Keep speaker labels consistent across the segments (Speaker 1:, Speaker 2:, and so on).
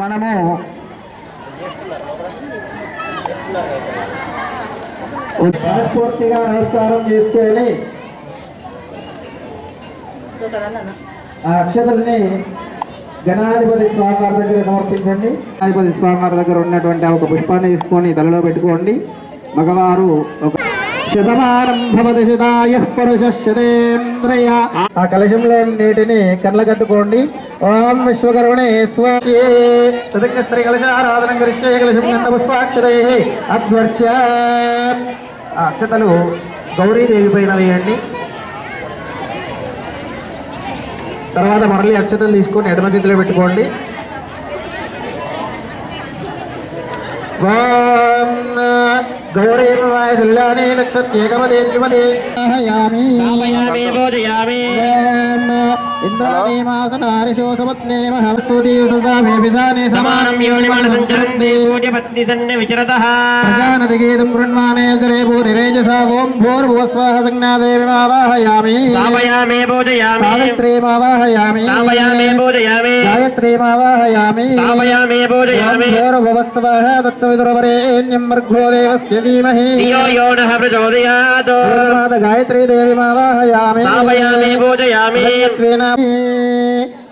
Speaker 1: మనము మనస్ఫూర్తిగా నమస్కారం చేసుకొని ఆ అక్షతల్ని గణాధిపతి స్వామి వారి దగ్గర సమర్పించండి. గణాధిపతి స్వామి వారి దగ్గర ఉన్నటువంటి ఒక పుష్పాన్ని తీసుకొని తలలో పెట్టుకోండి. మగవారు ఒక శతమానం భవతి శతాయ పురుష శతేంద్రయ ఆ కలశంలో నీటిని కళ్ళకద్దుకోండి ఓం విశ్వకర్మణే స్వామి తదంగ శ్రీ కలశ ఆరాధన కరిష్యే కలశం గంధ పుష్పాక్షరే అధ్వర్చ ఆ అక్షతలు గౌరీదేవి పైన వేయండి. తర్వాత మరలి అక్షతలు తీసుకొని ఎడమ చేతిలో పెట్టుకోండి. ఓం గౌరీర్వాయ శల్యాని నక్షత్రేకమదే త్రిమదే యామి
Speaker 2: స్థాపయామి బోధయామి సమానం యోనిమాన సంచరంతి కోటిపత్ని సన్ని విచరతః
Speaker 1: ప్రజానదిగీతం గృణ్మానే జరే భూరిరేజసా ఓం భూర్భువస్వాహ సంజ్ఞాదేవిమావాహయామి
Speaker 2: స్థాపయామి బోధయామి
Speaker 1: సావిత్రీమావాహయామి
Speaker 2: స్థాపయామి బోధయామి
Speaker 1: గాయత్రీమావాహయామి
Speaker 2: స్థాపయామి బోధయామి
Speaker 1: భూర్భువస్వాహ దత్తవిదురవరేణ్యం దేవస్య ధీమహి
Speaker 2: ధియో యో నః ప్రచోదయాత్
Speaker 1: పూర్ణమాద గాయత్రీ దేవిమావాహయామి
Speaker 2: స్థాపయామి బోధయామి
Speaker 1: తదంగత్వేన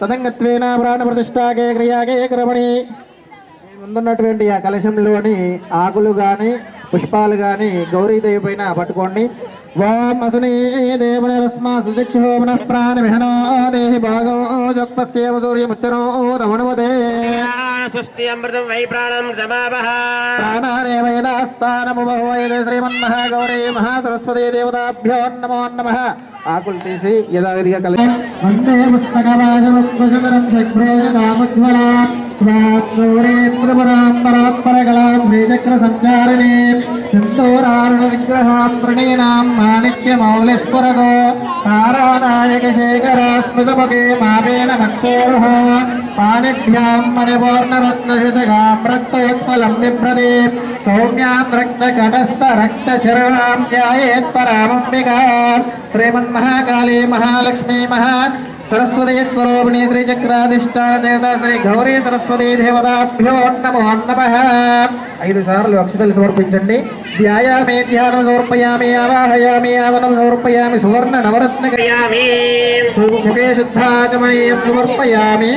Speaker 1: తదంగత్వేన ప్రాణ ప్రతిష్టాకే క్రియాకే క్రమణి ముందున్నటువంటి ఆ కలశంలోని ఆకులు గాని పుష్పాలు గాని గౌరీదేవి పైన పట్టుకోండి. వై ప్రాణం శ్రీమన్మహాగౌరీ మహాసరస్వతీ దేవతాభ్యో నమో నమ. ఆకులు తీసి యథావిధిగా వందే పుస్తకరాజవస్వశతరం ൂരേന്ദ്രപരാമ്പരാത്പരകളാം ശ്രീചക്രസഞ്ചാരിണീ സിന്ധൂരാരുണവിഗ്രഹാം പ്രണീനാം മാണിക്യമൗലിസ്ഫുരകോ താരാനായകശേഖരാസ്മൃതമുഖേ മാപേണമക്ഷേരുഹ പാണിഭ്യാം മണിപൂർണരത്നശിതകാം രക്തോത്മലം ബിഭ്രതി സൗമ്യാം രക്തകടസ്ഥരക്തശരണാം ധ്യായേത്പരാമംബികാ ശ്രീമന്മഹാകാളീ മഹാലക്ഷ്മീ മഹാ సరస్వతీ స్వరూపిణి శ్రీచక్రాధిష్టాన దేవత శ్రీ గౌరీ సరస్వతీ దేవతాభ్యో నమో నమః ఐదు సార్లు అక్షతలు సమర్పించండి ధ్యాయామి ధ్యానం సమర్పయామి ఆవాహయామి ఆదనం సమర్పయామి సువర్ణ నవరత్న
Speaker 2: క్రియామి
Speaker 1: ముఖే శుద్ధాచమనీయం సమర్పయామి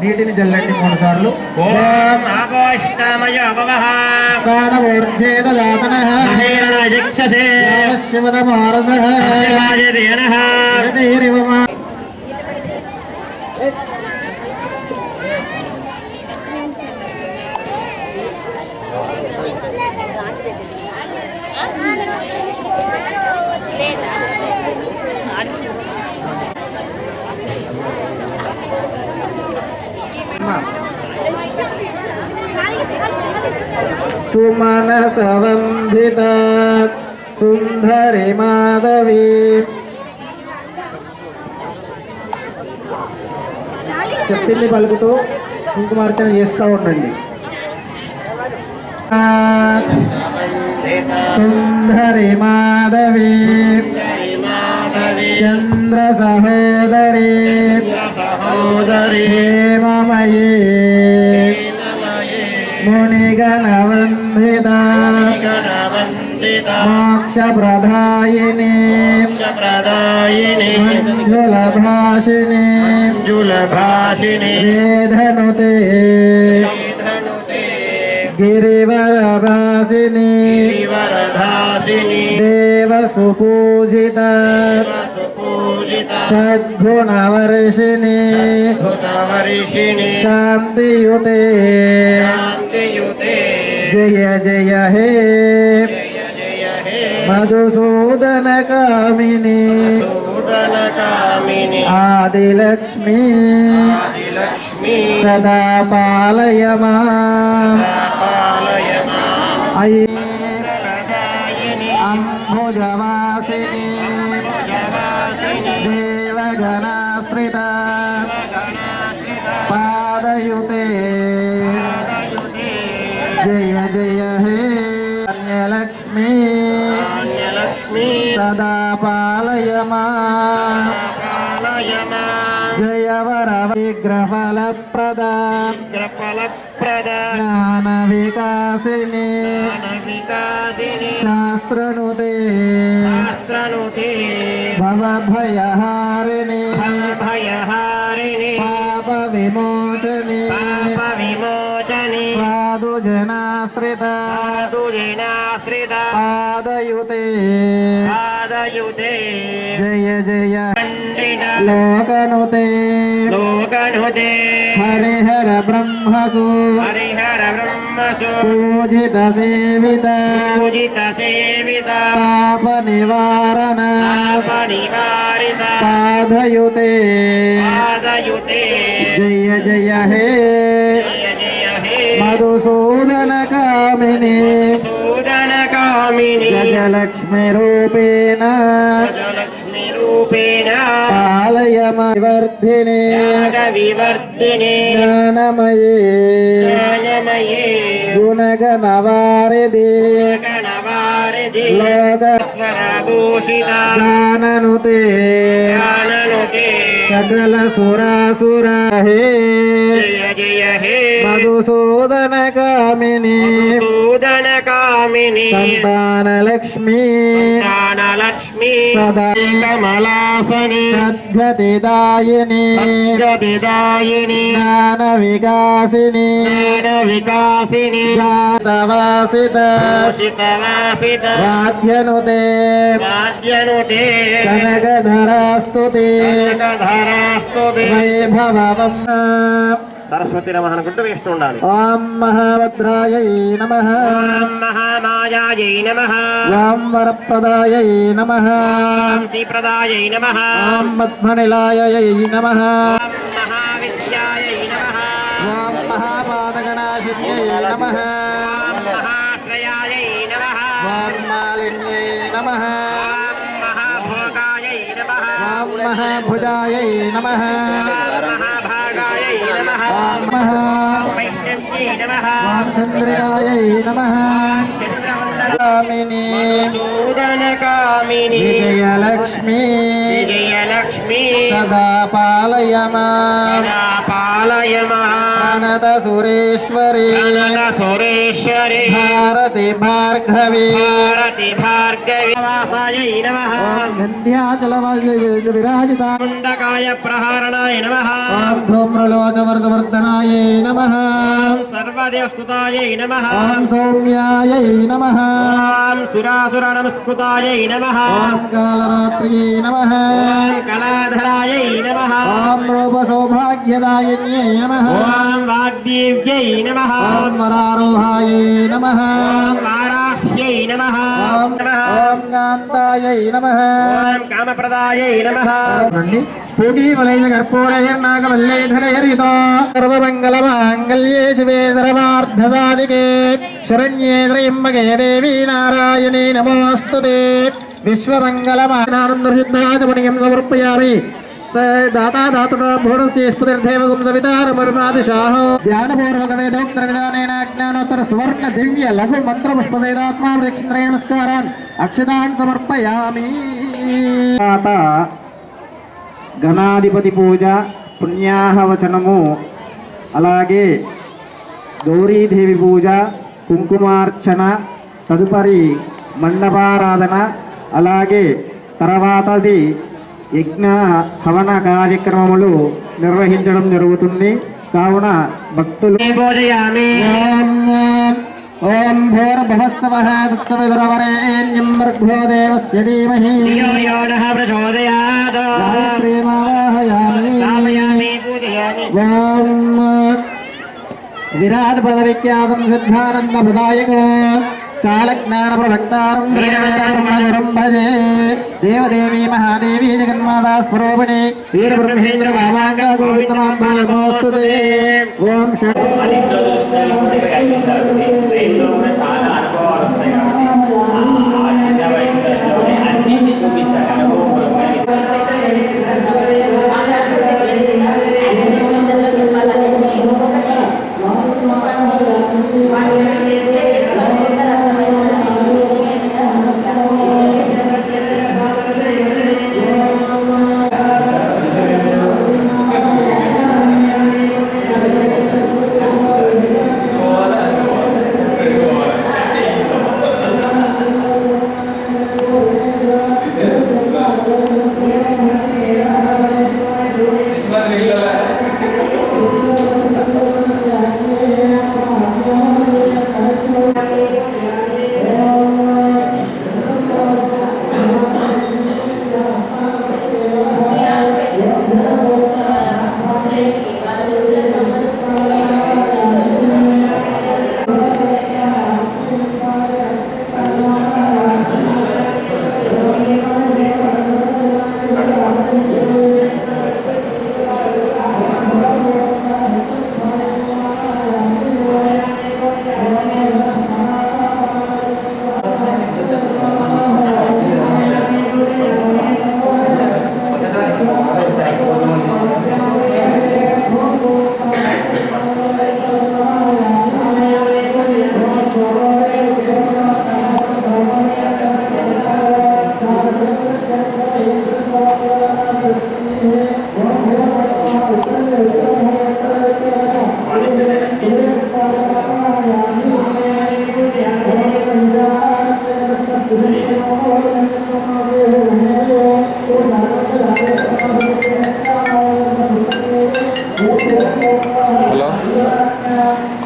Speaker 1: నీటిని జల్లండి మూడు సార్లు
Speaker 2: ఓం ఆపోష్టామయ सुमन
Speaker 1: सुमनसवम्भिता सुंदरी माधवी। చెప్పింది పలుకుతూ కుంకుమార్చన చేస్తూ ఉండండి. సుందరి మాధవి చంద్ర సహోదరి
Speaker 2: సహోదరి
Speaker 1: హేమమయీ మునిగణవందిత
Speaker 2: గణవందిత
Speaker 1: మోక్షప్రదాయిని
Speaker 2: ప్రదాయిని
Speaker 1: మంజులభాషిణి
Speaker 2: मञ्जुलभाषिनि
Speaker 1: धनुते
Speaker 2: गिरिवरभासिनि
Speaker 1: वरधासिनि देवसुपूजिता। सद्गुणवर्षिणि
Speaker 2: गुणवर्षिणि शान्तियुते जय
Speaker 1: जय हे।
Speaker 2: मधुसूदनकामिनि।
Speaker 1: ఆదిలక్ష్మి. సదా పాలయ మా
Speaker 2: పాలయ
Speaker 1: అయి అంబుజవాసిని. దేవగణాశ్రిత. పాదయుతే. జయ జయ హే. ధాన్యలక్ష్మి. సదా పాలయ మా
Speaker 2: పాలయ
Speaker 1: జయ శీఘ్రఫలప్రద
Speaker 2: శీఘ్రఫలప్రద
Speaker 1: జ్ఞాన వికాసిని శాస్త్రనుతే భవభయహారిణి
Speaker 2: భయహారిణి
Speaker 1: పాప విమోచని दुजेनाश्रित दुजेनाश्रित
Speaker 2: पादयुते।
Speaker 1: पादयुते।
Speaker 2: जय
Speaker 1: जय। लोकनुते।
Speaker 2: लोकनुते। हरिहर
Speaker 1: ब्रह्मसु। हरिहर
Speaker 2: ब्रह्मसु। पूजित
Speaker 1: सेवित। पूजित
Speaker 2: सेवित। पाप
Speaker 1: निवारण
Speaker 2: पाप
Speaker 1: निवारित पादयुते। पादयुते।
Speaker 2: जय जय। हे।
Speaker 1: మధుసూదన కామిని.
Speaker 2: సూదన కామిని. ज्ञानमयमविवर्धिने
Speaker 1: ज्ञानविवर्धिने।
Speaker 2: ज्ञानमये।
Speaker 1: ज्ञानमये।
Speaker 2: गुणगणवारिधि।
Speaker 1: गुणगणवारिधि।
Speaker 2: लोकस्वरभूषिता।
Speaker 1: ज्ञाननुते। ज्ञाननुते। सकलसुरासुरा
Speaker 2: हे जय मधुसूदन
Speaker 1: कामिनी मधुसूदनकामिनी
Speaker 2: मधुसूदनकामिनी सन्तानलक्ष्मी।
Speaker 1: सन्तानलक्ष्मी। లక్ష్మి.
Speaker 2: కమలాసని
Speaker 1: సద్గతిదాయిని.
Speaker 2: విదాయిని
Speaker 1: జ్ఞాన వికాసిని
Speaker 2: జ్ఞాన వికాసిని
Speaker 1: జాతవాసిత.
Speaker 2: పోషితవాసిత
Speaker 1: వాద్యనుతే
Speaker 2: వాద్యనుతే
Speaker 1: కనకధరాస్తుతి.
Speaker 2: కనకధరాస్తుతి.
Speaker 1: వైభవం
Speaker 2: సరస్వతి నమ అనుకుంటూ వేస్తూ ఉండాలి
Speaker 1: ఓం మహాభద్రాయ నమ
Speaker 2: మహామాయాయై నమ
Speaker 1: ఓం వరప్రదాయ నమ
Speaker 2: శ్రీప్రదాయై నమ
Speaker 1: ఓం పద్మనిలాయ నమ
Speaker 2: ఓం మహావిద్యాయై నమ
Speaker 1: ఓం మహాపాదగణాశిన్యై నమ
Speaker 2: ఓం మహాశ్రయాయై నమ
Speaker 1: ఓం మాలిన్యై నమ
Speaker 2: ఓం మహాభోగాయై నమ
Speaker 1: ఓం మహాభుజాయ నమ
Speaker 2: మహాభాగాయై నమ
Speaker 1: ఓం మహా
Speaker 2: వైష్ణవ్యై నమ
Speaker 1: ఓం చంద్రియాయ నమ కామిని
Speaker 2: నూతన కామిని
Speaker 1: విజయలక్ష్మి
Speaker 2: విజయలక్ష్మి
Speaker 1: సదా పాలయమా.
Speaker 2: సదా పాలయమా.
Speaker 1: ప్రణత సురేశ్వరి.
Speaker 2: కనక సురేశ్వరి
Speaker 1: భారతి భార్గవి
Speaker 2: భారతి భార్గవి వాసాయై నమ.
Speaker 1: వింధ్యాచల విరాజిత
Speaker 2: కుండకాయ ప్రహారణాయ నమ.
Speaker 1: ఓం ధూమ్రలోచవర్ధవర్ధనాయ నమ.
Speaker 2: సర్వదేవస్తుతాయై నమ.
Speaker 1: ఓం సౌమ్యాయ నమ.
Speaker 2: ఓం సురాసుర నమస్కృతాయై నమ.
Speaker 1: ఓం కాళరాత్ర్యై నమ.
Speaker 2: ఓం కళాధరాయై నమ.
Speaker 1: ఓం రూప సౌభాగ్యదాయిన్యై నమ.
Speaker 2: ఓం వాగ్దేవ్యై నమ.
Speaker 1: ఓం వరారోహాయ నమ.
Speaker 2: ఓం వారాహ్యై నమ.
Speaker 1: ఓం ఓం కాంతాయ నమ.
Speaker 2: ఓం కామప్రదాయై నమ.
Speaker 1: రండి. పూగీమలైన కర్పూరైర్నాగవల్లేధరైర్యుతో సర్వమంగళమాంగళ్యే శివే సర్వార్థసాధికే శరణ్యే త్రయంబకే దేవీ నారాయణీ నమోస్తుతే. విశ్వమంగళమానందశుద్ధాచమణియం సమర్పయామి స దాతా దాతుడా భూఢస్యేష్పతిర్దేవగుం సవితారమరుమాదిశాహో సువర్ణ దివ్య లఘు మంత్ర పుష్పదైదాత్మా ప్రదక్షిణ్రయ నమస్కారాన్ అక్షతాన్ సమర్పయామి గణాధిపతి పూజ పుణ్యాహవచనము అలాగే గౌరీదేవి పూజ కుంకుమార్చన తదుపరి మండపారాధన అలాగే తర్వాతది యజ్ఞ హవన కార్యక్రమములు నిర్వహించడం జరుగుతుంది. కావున భక్తులు ఓం భర్గో దేవస్య ధీమహి. విరాట్ పదవిఖ్యాతం సిద్ధానంద ప్రదాయక కాలజ్ఞాన ప్రవక్తారం శ్రీవేరం భజే దేవదేవి మహాదేవి జగన్మాతా స్వరూపిణి వీరబ్రహ్మేంద్ర భావాంగ గోవిందమాంబోస్తుతే ఓం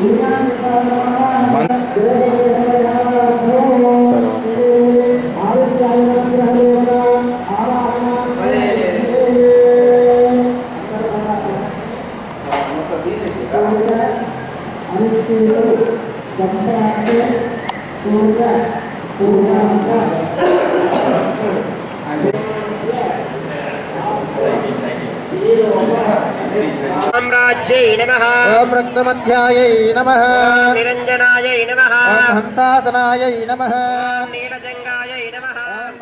Speaker 1: సరే
Speaker 2: సామ్రాజ్యై నమ.
Speaker 3: ఓం రక్తమధ్యాయై నమ.
Speaker 2: నిరంజనాయై నమ.
Speaker 3: ఓం హంసాసనాయై నమ.
Speaker 2: నీలజంగాయై నమ.
Speaker 3: ఓం